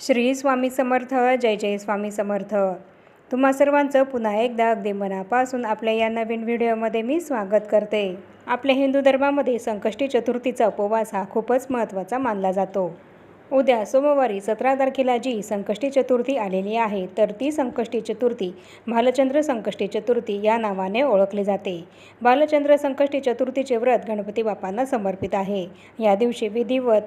श्री स्वामी समर्थ जय जय स्वामी समर्थ. तुम्हा सर्वांचं पुन्हा एकदा अगदी मनापासून आपल्या या नवीन व्हिडिओमध्ये मी स्वागत करते. आपल्या हिंदू धर्मामध्ये संकष्टी चतुर्थीचा उपवास हा खूपच महत्त्वाचा मानला जातो. उद्या सोमवारी सतरा तारखेला जी संकष्टी चतुर्थी आलेली आहे तर ती संकष्टी चतुर्थी भालचंद्र संकष्टी चतुर्थी या नावाने ओळखली जाते. बालचंद्र संकष्टी चतुर्थीचे व्रत गणपती बाप्पांना समर्पित आहे. या दिवशी विधिवत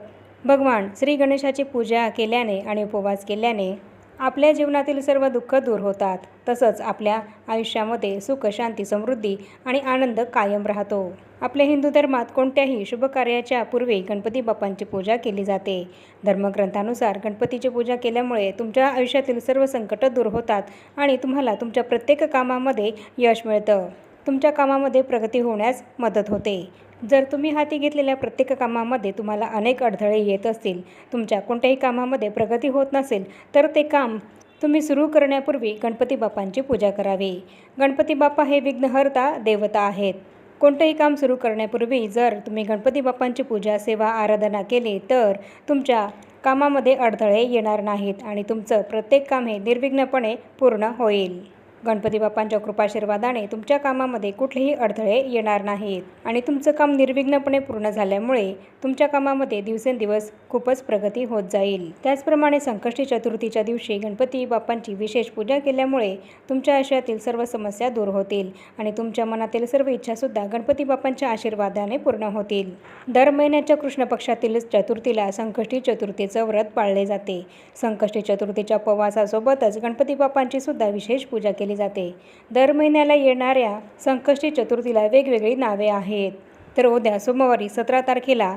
भगवान श्री गणेशाची पूजा केल्याने आणि उपवास केल्याने आपल्या जीवनातील सर्व दुःख दूर होतात. तसंच आपल्या आयुष्यामध्ये सुख शांती समृद्धी आणि आनंद कायम राहतो. आपल्या हिंदू धर्मात कोणत्याही शुभ कार्याच्या पूर्वी गणपती बाप्पांची पूजा केली जाते. धर्मग्रंथानुसार गणपतीची पूजा केल्यामुळे तुमच्या आयुष्यातील सर्व संकट दूर होतात आणि तुम्हाला तुमच्या प्रत्येक कामामध्ये यश मिळतं. तुमच्या कामामध्ये प्रगती होण्यास मदत होते. जर तुम्ही हाती घेतलेल्या प्रत्येक कामामध्ये तुम्हाला अनेक अडथळे येत असतील तुमच्या कोणत्याही कामामध्ये प्रगती होत नसेल तर ते काम तुम्ही सुरू करण्यापूर्वी गणपती बाप्पांची पूजा करावी. गणपती बाप्पा हे विघ्नहर्ता देवता आहेत. कोणतंही काम सुरू करण्यापूर्वी जर तुम्ही गणपती बाप्पांची पूजा सेवा आराधना केली तर तुमच्या कामामध्ये अडथळे येणार नाहीत आणि तुमचं प्रत्येक काम हे निर्विघ्नपणे पूर्ण होईल. गणपती बाप्पांच्या कृपाशीर्वादाने तुमच्या कामामध्ये कुठलेही अडथळे येणार नाहीत. आणि तुमचं काम निर्विघ्नपणे पूर्ण झाल्यामुळे तुमच्या कामामध्ये दिवसेंदिवस खूपच प्रगती होत जाईल. त्याचप्रमाणे संकष्टी चतुर्थीच्या दिवशी गणपती बाप्पांची विशेष पूजा केल्यामुळे तुमच्या आयुष्यातील सर्व समस्या दूर होतील आणि तुमच्या मनातील सर्व इच्छासुद्धा गणपती बाप्पांच्या आशीर्वादाने पूर्ण होतील. दर महिन्याच्या कृष्ण पक्षातील चतुर्थीला संकष्टी चतुर्थीचं व्रत पाळले जाते. संकष्टी चतुर्थीच्या उपवासासोबतच गणपती बाप्पांची सुद्धा विशेष पूजा केली जाते. दर महिन्याला येणाऱ्या संकष्टी चतुर्थीला वेगवेगळी नावे आहेत. तर उद्या सोमवारी सतरा तारखेला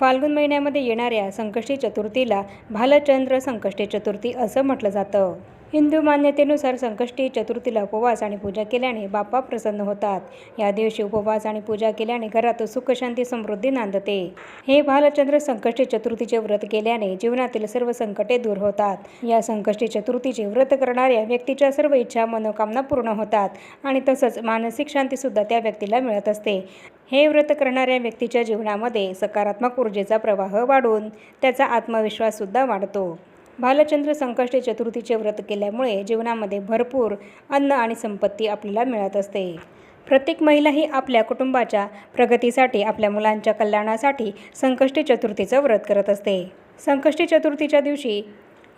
फाल्गुन महिन्यामध्ये येणाऱ्या संकष्टी चतुर्थीला भालचंद्र संकष्टी चतुर्थी असं म्हटलं जातं. हिंदू मान्यतेनुसार संकष्टी चतुर्थीला उपवास आणि पूजा केल्याने बाप्पा प्रसन्न होतात. या दिवशी उपवास आणि पूजा केल्याने घरात सुख शांती समृद्धी नांदते. हे भालचंद्र संकष्टी चतुर्थीचे व्रत केल्याने जीवनातील सर्व संकटे दूर होतात. या संकष्टी चतुर्थीचे व्रत करणाऱ्या व्यक्तीच्या सर्व इच्छा मनोकामना पूर्ण होतात आणि तसंच मानसिक शांतीसुद्धा त्या व्यक्तीला मिळत असते. हे व्रत करणाऱ्या व्यक्तीच्या जीवनामध्ये सकारात्मक ऊर्जेचा प्रवाह वाढून त्याचा आत्मविश्वाससुद्धा वाढतो. भालचंद्र संकष्टी चतुर्थीचे व्रत केल्यामुळे जीवनामध्ये भरपूर अन्न आणि संपत्ती आपल्याला मिळत असते. प्रत्येक महिला ही आपल्या कुटुंबाच्या प्रगतीसाठी आपल्या मुलांच्या कल्याणासाठी संकष्टी चतुर्थीचं व्रत करत असते. संकष्टी चतुर्थीच्या दिवशी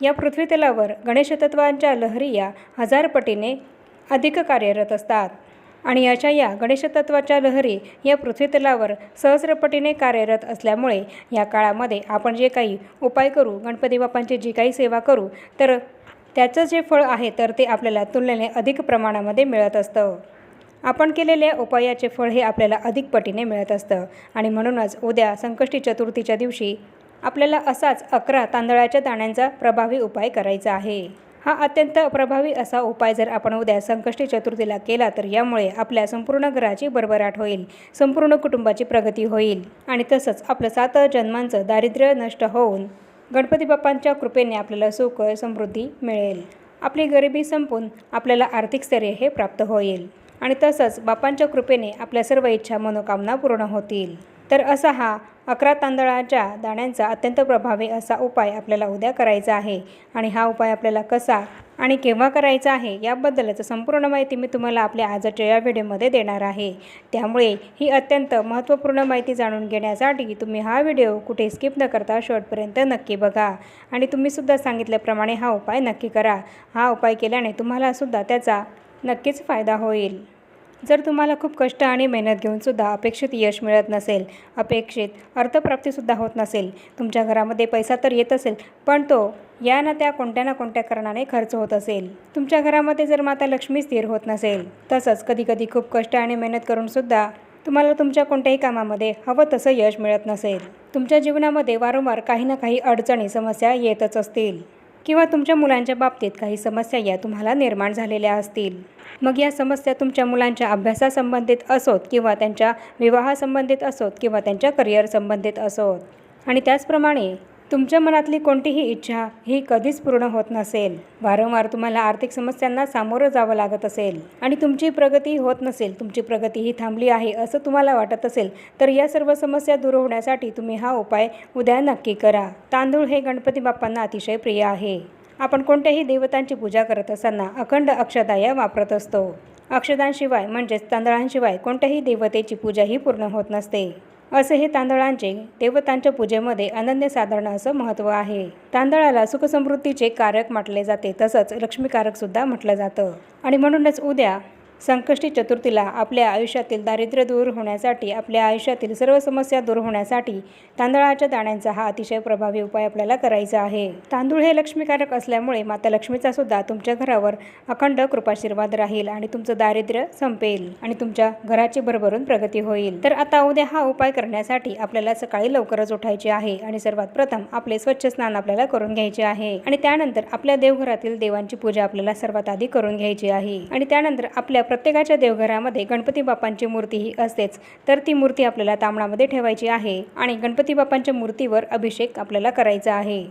या पृथ्वीतलावर गणेशतत्वांच्या लहरी या हजार पटीने अधिक कार्यरत असतात. आणि अशा या गणेशतत्वाच्या लहरी या पृथ्वीतलावर सहस्रपटीने कार्यरत असल्यामुळे या काळामध्ये आपण जे काही उपाय करू गणपती बाप्पांची जी काही सेवा करू तर त्याचं जे फळ आहे तर ते आपल्याला तुलनेने अधिक प्रमाणामध्ये मिळत असतं. आपण केलेल्या उपायाचे फळ हे आपल्याला अधिक पटीने मिळत असतं. आणि म्हणूनच उद्या संकष्टी चतुर्थीच्या दिवशी आपल्याला असाच अकरा तांदळाच्या दाण्यांचा प्रभावी उपाय करायचा आहे. हा अत्यंत प्रभावी असा उपाय जर आपण उद्या संकष्टी चतुर्थीला केला तर यामुळे आपल्या संपूर्ण घराची भरभराट होईल संपूर्ण कुटुंबाची प्रगती होईल आणि तसंच आपलं सात जन्मांचं दारिद्र्य नष्ट होऊन गणपती बाप्पांच्या कृपेने आपल्याला सुख समृद्धी मिळेल. आपली गरिबी संपून आपल्याला आर्थिक स्थैर्य हे प्राप्त होईल आणि तसंच बापांच्या कृपेने आपल्या सर्व इच्छा मनोकामना पूर्ण होतील. तर असा हा अकरा तांदळाच्या दाण्यांचा अत्यंत प्रभावी असा उपाय आपल्याला उद्या करायचा आहे. आणि हा उपाय आपल्याला कसा आणि केव्हा करायचा आहे याबद्दलच संपूर्ण माहिती मी तुम्हाला आपल्या आजच्या या व्हिडिओमध्ये देणार आहे. त्यामुळे ही अत्यंत महत्त्वपूर्ण माहिती जाणून घेण्यासाठी तुम्ही हा व्हिडिओ कुठे स्किप न करता शेवटपर्यंत नक्की बघा. आणि तुम्हीसुद्धा सांगितल्याप्रमाणे हा उपाय नक्की करा. हा उपाय केल्याने तुम्हालासुद्धा त्याचा नक्कीच फायदा होईल. जर तुम्हाला खूप कष्ट आणि मेहनत घेऊनसुद्धा अपेक्षित यश मिळत नसेल अपेक्षित अर्थप्राप्तीसुद्धा होत नसेल तुमच्या घरामध्ये पैसा तर येत असेल पण तो या ना त्या कोणत्या ना कोणत्या कारणाने खर्च होत असेल. तुमच्या घरामध्ये जर माता लक्ष्मी स्थिर होत नसेल तसंच कधीकधी खूप कष्ट आणि मेहनत करूनसुद्धा तुम्हाला तुमच्या कोणत्याही कामामध्ये हवं तसं यश मिळत नसेल. तुमच्या जीवनामध्ये वारंवार काही ना काही अडचणी समस्या येतच असतील. किंवा तुमच्या मुलांच्या बाबतीत काही समस्या या तुम्हाला निर्माण झालेल्या असतील. मग या समस्या तुमच्या मुलांच्या अभ्यासासंबंधित असोत किंवा त्यांच्या विवाहासंबंधित असोत किंवा त्यांच्या करिअरसंबंधित असोत. आणि त्याचप्रमाणे तुमच्या मनातली कोणतीही इच्छा ही कधीच पूर्ण होत नसेल. वारंवार तुम्हाला आर्थिक समस्यांना सामोरं जावं लागत असेल आणि तुमची प्रगती होत नसेल तुमची प्रगती ही थांबली आहे असं तुम्हाला वाटत असेल तर या सर्व समस्या दूर होण्यासाठी तुम्ही हा उपाय उद्या नक्की करा. तांदूळ हे गणपती बाप्पांना अतिशय प्रिय आहे. आपण कोणत्याही देवतांची पूजा करत असताना अखंड अक्षदाया वापरत असतो. अक्षदांशिवाय म्हणजेच तांदळांशिवाय कोणत्याही देवतेची पूजा ही पूर्ण होत नसते. असे हे तांदळांचे देवतांच्या पूजेमध्ये अनन्य साधारण असं महत्त्व आहे. तांदळाला सुखसमृद्धीचे कारक म्हटले जाते तसंच लक्ष्मीकारकसुद्धा म्हटलं जातं. आणि म्हणूनच उद्या संकष्टी चतुर्थीला आपल्या आयुष्यातील दारिद्र्य दूर होण्यासाठी आपल्या आयुष्यातील सर्व समस्या दूर होण्यासाठी तांदळाच्या दाण्यांचा हा अतिशय प्रभावी उपाय आपल्याला करायचा आहे. तांदूळ हे लक्ष्मीकारक असल्यामुळे माता लक्ष्मीचा सुद्धा तुमच्या घरावर अखंड कृपाशीर्वाद राहील आणि तुमचं दारिद्र्य संपेल आणि तुमच्या घराची भरभरून प्रगती होईल. तर आता उद्या हा उपाय करण्यासाठी आपल्याला सकाळी लवकरच उठायचे आहे आणि सर्वात प्रथम आपले स्वच्छ स्नान आपल्याला करून घ्यायचे आहे आणि त्यानंतर आपल्या देवघरातील देवांची पूजा आपल्याला सर्वात आधी करून घ्यायची आहे आणि त्यानंतर आपल्या प्रत्येकाच्या देवघरामध्ये गणपती बाप्पांची मूर्ती ही असतेच. तर ती मूर्ती आपल्याला तांबणामध्ये ठेवायची आहे आणि गणपती बाप्पांच्या मूर्तीवर अभिषेक आपल्याला करायचा आहे.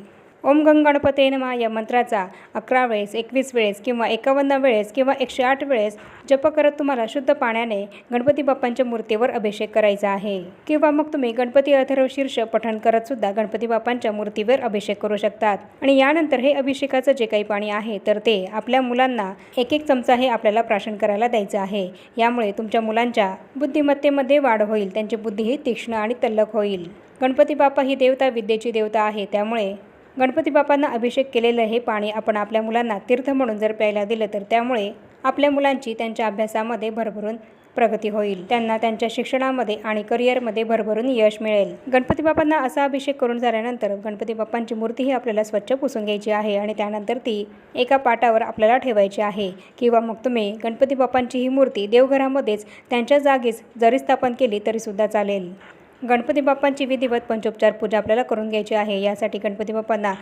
ओम गंग गणपते नमा या मंत्राचा अकरा वेळेस एकवीस वेळेस किंवा एकावन्न वेळेस किंवा एकशे आठ वेळेस जप करत तुम्हाला शुद्ध पाण्याने गणपती बाप्पांच्या मूर्तीवर अभिषेक करायचा आहे. किंवा मग तुम्ही गणपती अथर्व शीर्ष पठण करत सुद्धा गणपती बाप्पांच्या मूर्तीवर अभिषेक करू शकतात. आणि यानंतर हे अभिषेकाचं जे काही पाणी आहे तर ते आपल्या मुलांना एक एक चमचा हे आपल्याला प्राशन करायला द्यायचं आहे. यामुळे तुमच्या मुलांच्या बुद्धिमत्तेमध्ये वाढ होईल त्यांची बुद्धी ही तीक्ष्ण आणि तल्लख होईल. गणपती बाप्पा ही देवता विद्येची देवता आहे त्यामुळे गणपती बाप्पांना अभिषेक केलेलं हे पाणी आपण आपल्या मुलांना तीर्थ म्हणून जर प्यायला दिलं तर त्यामुळे आपल्या मुलांची त्यांच्या अभ्यासामध्ये भरभरून प्रगती होईल. त्यांना त्यांच्या शिक्षणामध्ये आणि करिअरमध्ये भरभरून यश मिळेल. गणपती बाप्पांना असा अभिषेक करून झाल्यानंतर गणपती बाप्पांची मूर्तीही आपल्याला स्वच्छ पुसून घ्यायची आहे आणि त्यानंतर ती एका पाटावर आपल्याला ठेवायची आहे. किंवा मग तुम्ही गणपती बाप्पांची ही मूर्ती देवघरामध्येच त्यांच्या जागीच जरी स्थापन केली तरीसुद्धा चालेल. गणपती बाप्पांची विधिवत पंचोपचार पूजा आपल्याला करून घ्यायची आहे. यासाठी गणपती बाप्पांना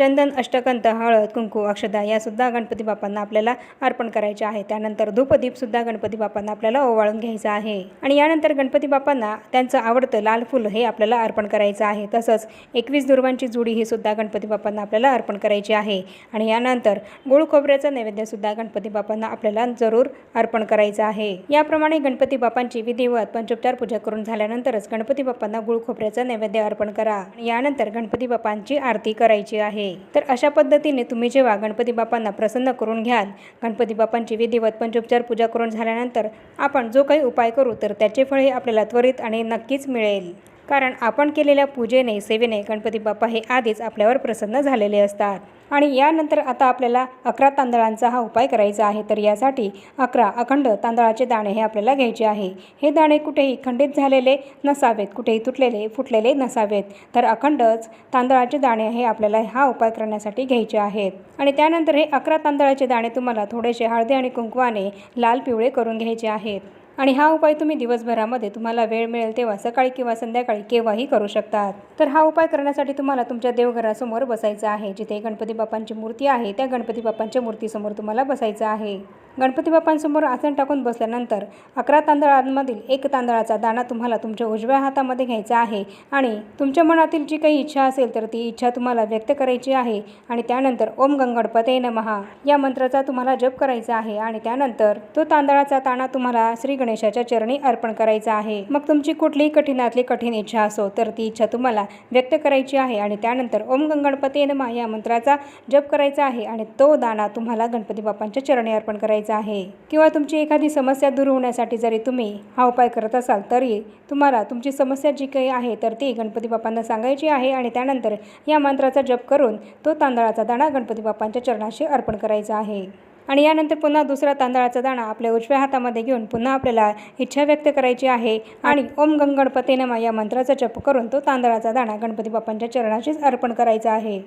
चंदन अष्टकंत हळद कुंकू अक्षदा यासुद्धा गणपती बाप्पांना आपल्याला अर्पण करायचे आहे. त्यानंतर धूपदीपसुद्धा गणपती बाप्पांना आपल्याला ओवाळून घ्यायचं आहे. आणि यानंतर गणपती बाप्पांना त्यांचं आवडतं लाल फुल हे आपल्याला अर्पण करायचं आहे. तसंच एकवीस दुर्वांची जुडी ही सुद्धा गणपती बाप्पांना आपल्याला अर्पण करायची आहे. आणि यानंतर गुळ खोबऱ्याचा नैवेद्यसुद्धा गणपती बाप्पांना आपल्याला जरूर अर्पण करायचं आहे. याप्रमाणे गणपती बाप्पांची विधिवत पंचोपचार पूजा करून झाल्यानंतरच गणपती बाप्पांना गुळ खोबऱ्याचा नैवेद्य अर्पण करा. यानंतर गणपती बाप्पांची आरती करायची आहे. तर अशा पद्धतीने तुम्ही जेव्हा गणपती बाप्पांना प्रसन्न करून घ्याल गणपती बाप्पांची विधिवत पंचोपचार पूजा करून झाल्यानंतर आपण जो काही उपाय करू तर त्याचे फळ हे आपल्याला त्वरित आणि नक्कीच मिळेल. कारण आपण केलेल्या पूजेने सेवेने गणपती बाप्पा हे आधीच आपल्यावर प्रसन्न झालेले असतात. आणि यानंतर आता आपल्याला अकरा तांदळांचा हा उपाय करायचा आहे तर यासाठी अकरा अखंड तांदळाचे दाणे हे आपल्याला घ्यायचे आहे. हे दाणे कुठेही खंडित झालेले नसावेत कुठेही तुटलेले फुटलेले नसावेत. तर अखंडच तांदळाचे दाणे हे आपल्याला हा उपाय करण्यासाठी घ्यायचे आहेत. आणि त्यानंतर हे अकरा तांदळाचे दाणे तुम्हाला थोडेसे हळदी आणि कुंकवाने लाल पिवळे करून घ्यायचे आहेत. आणि हा उपाय तुम्ही दिवसभरामध्ये तुम्हाला वेळ मिळेल तेव्हा सकाळी किंवा संध्याकाळी केव्हाही करू शकतात. तर हा उपाय करण्यासाठी तुम्हाला तुमच्या देवघरासमोर बसायचं आहे जिथे गणपती बाप्पांची मूर्ती आहे त्या गणपती बाप्पांच्या मूर्तीसमोर तुम्हाला बसायचं आहे. गणपती बाप्पांसमोर आसन टाकून बसल्यानंतर अकरा तांदळांमधील एक तांदळाचा दाणा तुम्हाला तुमच्या उजव्या हातामध्ये घ्यायचा आहे आणि तुमच्या मनातील जी काही इच्छा असेल तर ती इच्छा तुम्हाला व्यक्त करायची आहे आणि त्यानंतर ओम गंगणपते नमहा या मंत्राचा तुम्हाला जप करायचा आहे आणि त्यानंतर तो तांदळाचा ताणा तुम्हाला श्री गणेशाच्या चरणी अर्पण करायचा आहे. मग तुमची कुठलीही कठीणातली कठीण इच्छा असो तर ती इच्छा तुम्हाला व्यक्त करायची आहे आणि त्यानंतर ओम गंगणपते नमः या मंत्राचा जप करायचा आहे आणि तो दाना तुम्हाला गणपती बाप्पांच्या चरणी अर्पण करायचा आहे. किंवा तुमची एखादी समस्या दूर होण्यासाठी जरी तुम्ही हा उपाय करत असाल तरी तुम्हाला तुमची समस्या जी काही आहे तर ती गणपती बाप्पांना सांगायची आहे आणि त्यानंतर या मंत्राचा जप करून तो तांदळाचा दाणा गणपती बाप्पांच्या चरणाशी अर्पण करायचा आहे. आणि यानंतर पुन्हा दुसरा तांदळाचा दाणा आपल्या उजव्या हातामध्ये घेऊन पुन्हा आपल्याला इच्छा व्यक्त करायची आहे. आणि ओम गंगणपते नमा या मंत्राचा जप करून तो तांदळाचा दाणा गणपती बाप्पांच्या चरणाशीच अर्पण करायचा आहे.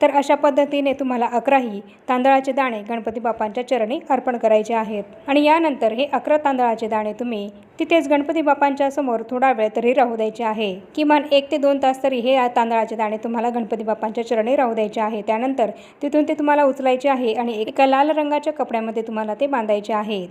तर अशा पद्धतीने तुम्हाला अकराही तांदळाचे दाणे गणपती बाप्पांच्या चरणी अर्पण करायचे आहेत. आणि यानंतर हे अकरा तांदळाचे दाणे तुम्ही तिथेच गणपती बाप्पांच्या समोर थोडा वेळ तरी राहू द्यायचे आहे. किमान एक ते दोन तास तरी हे तांदळाचे दाणे तुम्हाला गणपती बाप्पांच्या चरणी राहू द्यायचे आहे. त्यानंतर तिथून ते तुम्हाला उचलायचे आहे आणि एका लाल रंगाच्या कपड्यामध्ये तुम्हाला ते बांधायचे आहेत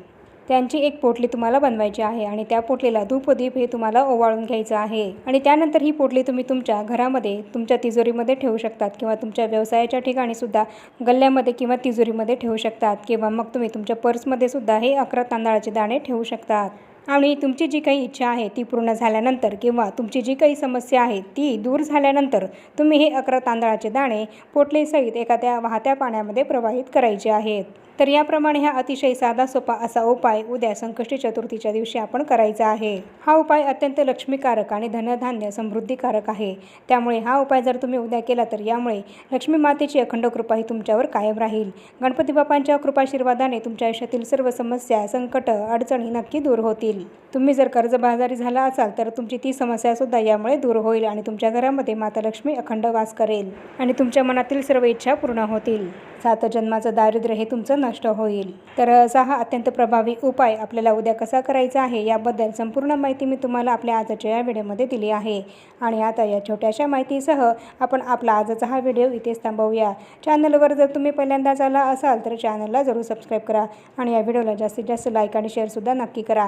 त्यांची एक पोटली तुम्हाला बनवायची आहे आणि त्या पोटलीला धूपदीप हे तुम्हाला ओवाळून घ्यायचं आहे. आणि त्यानंतर ही पोटली तुम्ही तुमच्या घरामध्ये तुमच्या तिजोरीमध्ये ठेवू शकतात किंवा तुमच्या व्यवसायाच्या ठिकाणी सुद्धा गल्ल्यामध्ये किंवा तिजोरीमध्ये ठेवू शकतात किंवा मग तुम्ही तुमच्या पर्समध्ये सुद्धा हे अकरा तांदळाचे दाणे ठेवू शकतात. आणि तुमची जी काही इच्छा आहे ती पूर्ण झाल्यानंतर किंवा तुमची जी काही समस्या आहे ती दूर झाल्यानंतर तुम्ही हे अकरा तांदळाचे दाणे पोटलेसहित एखाद्या वाहत्या पाण्यामध्ये प्रवाहित करायचे आहेत. तर याप्रमाणे हा अतिशय साधा सोपा असा उपाय उद्या संकष्टी चतुर्थीच्या दिवशी आपण करायचा आहे. हा उपाय अत्यंत लक्ष्मीकारक आणि धनधान्य समृद्धीकारक आहे. त्यामुळे हा उपाय जर तुम्ही उद्या केला तर यामुळे लक्ष्मी मातेची अखंड कृपा ही तुमच्यावर कायम राहील. गणपती बाप्पांच्या कृपाशीर्वादाने तुमच्या आयुष्यातील सर्व समस्या संकट अडचणी नक्की दूर होतील. तुम्ही जर कर्जबाजारी झाला असाल तर तुमची ती समस्यासुद्धा यामुळे दूर होईल आणि तुमच्या घरामध्ये माता लक्ष्मी अखंड वास करेल आणि तुमच्या मनातील सर्व इच्छा पूर्ण होतील. सात जन्माचं दारिद्र्य हे तुमचं नष्ट होईल. तर असा हा अत्यंत प्रभावी उपाय आपल्याला उद्या कसा करायचा आहे याबद्दल संपूर्ण माहिती मी तुम्हाला आपल्या आजच्या या व्हिडिओमध्ये दिली आहे. आणि आता या छोट्याशा माहितीसह आपण आपला आजचा हा व्हिडिओ इथेच थांबवूया. चॅनलवर जर तुम्ही पहिल्यांदाच आला असाल तर चॅनलला जरूर सबस्क्राईब करा आणि या व्हिडिओला जास्तीत जास्त लाईक आणि शेअरसुद्धा नक्की करा.